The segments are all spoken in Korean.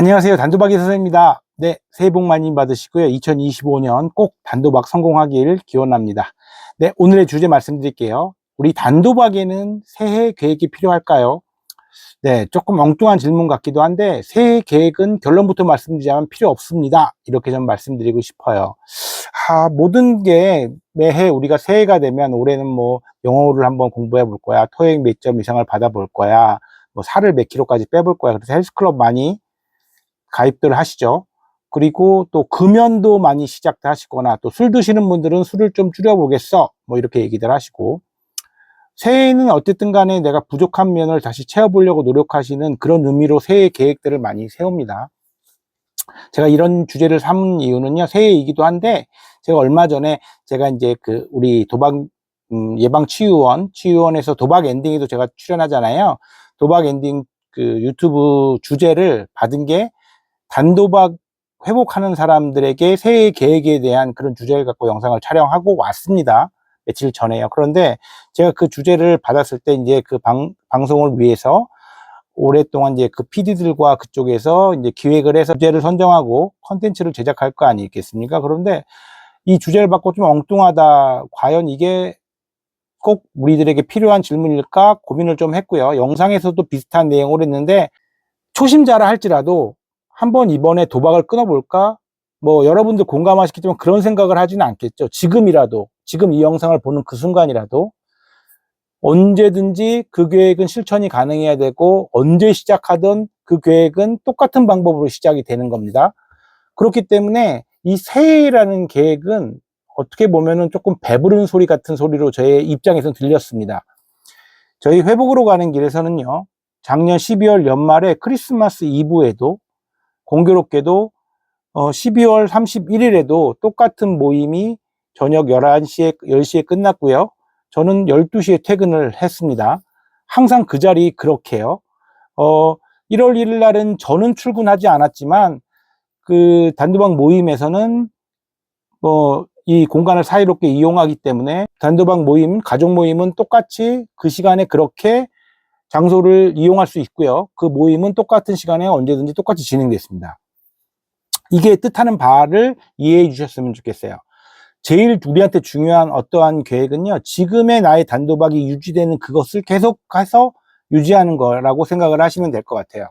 안녕하세요. 단도박이 선생입니다. 네, 새해 복 많이 받으시고요. 2025년 꼭 단도박 성공하길 기원합니다. 네, 오늘의 주제 말씀드릴게요. 우리 단도박에는 새해 계획이 필요할까요? 네, 조금 엉뚱한 질문 같기도 한데 새해 계획은 결론부터 말씀드리자면 필요 없습니다. 이렇게 좀 말씀드리고 싶어요. 아, 모든 게 매해 우리가 새해가 되면 올해는 뭐 영어를 한번 공부해 볼 거야. 토익 몇 점 이상을 받아 볼 거야. 뭐 살을 몇 킬로까지 빼볼 거야. 그래서 헬스클럽 많이 가입들 하시죠. 그리고 또 금연도 많이 시작도 하시거나 또 술 드시는 분들은 술을 좀 줄여보겠어. 뭐 이렇게 얘기들 하시고 새해에는 어쨌든 간에 내가 부족한 면을 다시 채워보려고 노력하시는 그런 의미로 새해 계획들을 많이 세웁니다. 제가 이런 주제를 삼은 이유는요, 새해이기도 한데, 제가 얼마 전에 제가 이제 그 우리 도박 음, 예방 치유원, 치유원에서 도박 엔딩에도 제가 출연하잖아요. 도박 엔딩 그 유튜브 주제를 받은 게 단도박 회복하는 사람들에게 새해 계획에 대한 그런 주제를 갖고 영상을 촬영하고 왔습니다. 며칠 전에요. 그런데 제가 그 주제를 받았을 때 이제 그 방, 방송을 위해서 오랫동안 이제 그 PD들과 그쪽에서 이제 기획을 해서 주제를 선정하고 컨텐츠를 제작할 거 아니겠습니까? 그런데 이 주제를 받고 좀 엉뚱하다. 과연 이게 꼭 우리들에게 필요한 질문일까 고민을 좀 했고요. 영상에서도 비슷한 내용을 했는데 초심자라 할지라도 한번 이번에 도박을 끊어볼까? 뭐 여러분들 공감하시겠지만 그런 생각을 하지는 않겠죠. 지금이라도 지금 이 영상을 보는 그 순간이라도 언제든지 그 계획은 실천이 가능해야 되고 언제 시작하든 그 계획은 똑같은 방법으로 시작이 되는 겁니다. 그렇기 때문에 이 새해라는 계획은 어떻게 보면은 조금 배부른 소리 같은 소리로 저의 입장에서 들렸습니다. 저희 회복으로 가는 길에서는요, 작년 12월 연말에 크리스마스 이브에도 공교롭게도 어, 12월 31일에도 똑같은 모임이 저녁 11시에, 10시에 끝났고요. 저는 12시에 퇴근을 했습니다. 항상 그 자리 그렇게요. 어, 1월 1일 날은 저는 출근하지 않았지만 그 단도박 모임에서는 뭐 이 공간을 사이롭게 이용하기 때문에 단도박 모임, 가족 모임은 똑같이 그 시간에 그렇게 장소를 이용할 수 있고요. 그 모임은 똑같은 시간에 언제든지 똑같이 진행됐습니다. 이게 뜻하는 바를 이해해 주셨으면 좋겠어요. 제일 우리한테 중요한 어떠한 계획은요, 지금의 나의 단도박이 유지되는 그것을 계속해서 유지하는 거라고 생각을 하시면 될 것 같아요.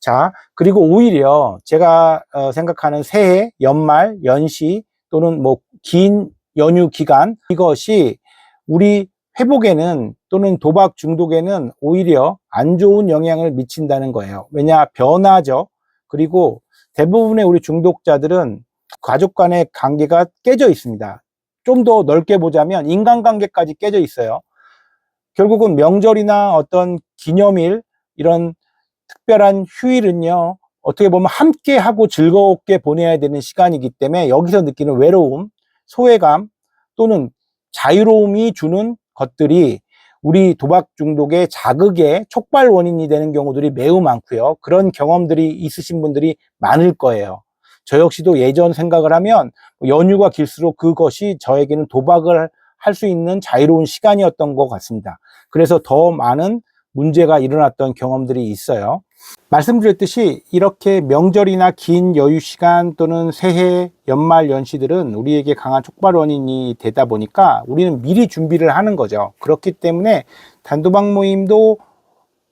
자, 그리고 오히려 제가 어, 생각하는 새해, 연말, 연시 또는 뭐 긴 연휴 기간 이것이 우리 회복에는 또는 도박 중독에는 오히려 안 좋은 영향을 미친다는 거예요. 왜냐 변화죠. 그리고 대부분의 우리 중독자들은 가족 간의 관계가 깨져 있습니다. 좀 더 넓게 보자면 인간관계까지 깨져 있어요. 결국은 명절이나 어떤 기념일 이런 특별한 휴일은요. 어떻게 보면 함께 하고 즐겁게 보내야 되는 시간이기 때문에 여기서 느끼는 외로움, 소외감 또는 자유로움이 주는 것들이 우리 도박 중독의 자극의 촉발 원인이 되는 경우들이 매우 많고요. 그런 경험들이 있으신 분들이 많을 거예요. 저 역시도 예전 생각을 하면 연휴가 길수록 그것이 저에게는 도박을 할 수 있는 자유로운 시간이었던 것 같습니다. 그래서 더 많은 문제가 일어났던 경험들이 있어요. 말씀드렸듯이 이렇게 명절이나 긴 여유 시간 또는 새해, 연말, 연시들은 우리에게 강한 촉발 원인이 되다 보니까 우리는 미리 준비를 하는 거죠. 그렇기 때문에 단도박 모임도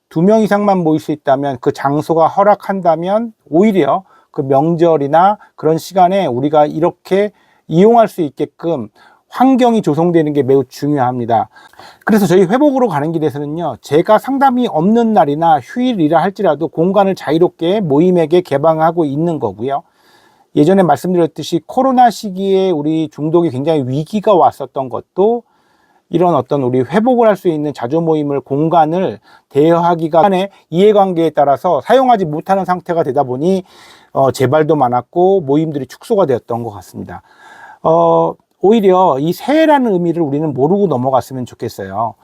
두 명 이상만 모일 수 있다면 그 장소가 허락한다면 오히려 그 명절이나 그런 시간에 우리가 이렇게 이용할 수 있게끔 환경이 조성되는 게 매우 중요합니다. 그래서 저희 회복으로 가는 길에서는요, 제가 상담이 없는 날이나 휴일이라 할지라도 공간을 자유롭게 모임에게 개방하고 있는 거고요. 예전에 말씀드렸듯이 코로나 시기에 우리 중독이 굉장히 위기가 왔었던 것도 이런 어떤 우리 회복을 할 수 있는 자조 모임을 공간을 대여하기가 간의 이해관계에 따라서 사용하지 못하는 상태가 되다 보니 어, 재발도 많았고 모임들이 축소가 되었던 것 같습니다. 어, 오히려 이 새해라는 의미를 우리는 모르고 넘어갔으면 좋겠어요.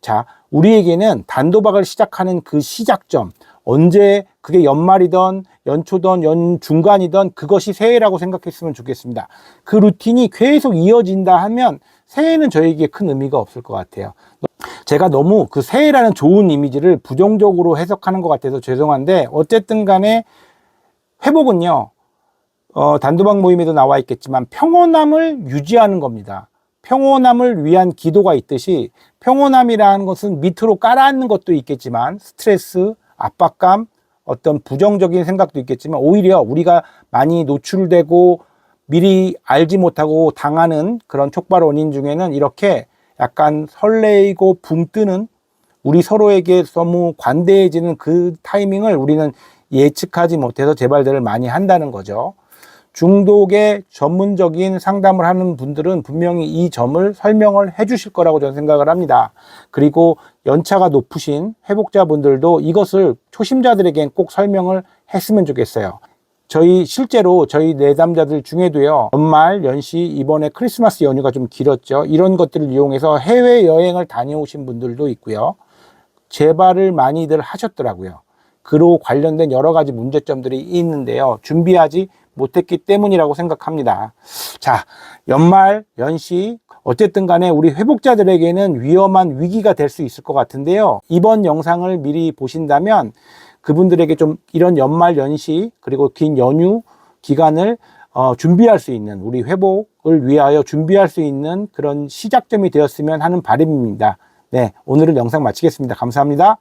자, 우리에게는 단도박을 시작하는 그 시작점, 언제 그게 연말이든 연초든 연중간이든 그것이 새해라고 생각했으면 좋겠습니다. 그 루틴이 계속 이어진다 하면 새해는 저에게 큰 의미가 없을 것 같아요. 제가 너무 그 새해라는 좋은 이미지를 부정적으로 해석하는 것 같아서 죄송한데 어쨌든 간에 회복은요, 어, 단도박 모임에도 나와 있겠지만 평온함을 유지하는 겁니다. 평온함을 위한 기도가 있듯이 평온함이라는 것은 밑으로 깔아앉는 것도 있겠지만 스트레스, 압박감, 어떤 부정적인 생각도 있겠지만 오히려 우리가 많이 노출되고 미리 알지 못하고 당하는 그런 촉발 원인 중에는 이렇게 약간 설레이고 붕 뜨는 우리 서로에게 너무 관대해지는 그 타이밍을 우리는 예측하지 못해서 재발들을 많이 한다는 거죠. 중독의 전문적인 상담을 하는 분들은 분명히 이 점을 설명을 해 주실 거라고 저는 생각을 합니다. 그리고 연차가 높으신 회복자분들도 이것을 초심자들에겐 꼭 설명을 했으면 좋겠어요. 저희 실제로 저희 내담자들 중에도요 연말 연시 이번에 크리스마스 연휴가 좀 길었죠 이런 것들을 이용해서 해외 여행을 다녀오신 분들도 있고요 재발을 많이들 하셨더라고요 그로 관련된 여러 가지 문제점들이 있는데요 준비하지 못했기 때문이라고 생각합니다 자 연말 연시 어쨌든 간에 우리 회복자들에게는 위험한 위기가 될 수 있을 것 같은데요 이번 영상을 미리 보신다면 그분들에게 좀 이런 연말 연시 그리고 긴 연휴 기간을 어, 준비할 수 있는 우리 회복을 위하여 준비할 수 있는 그런 시작점이 되었으면 하는 바람입니다. 네, 오늘은 영상 마치겠습니다. 감사합니다.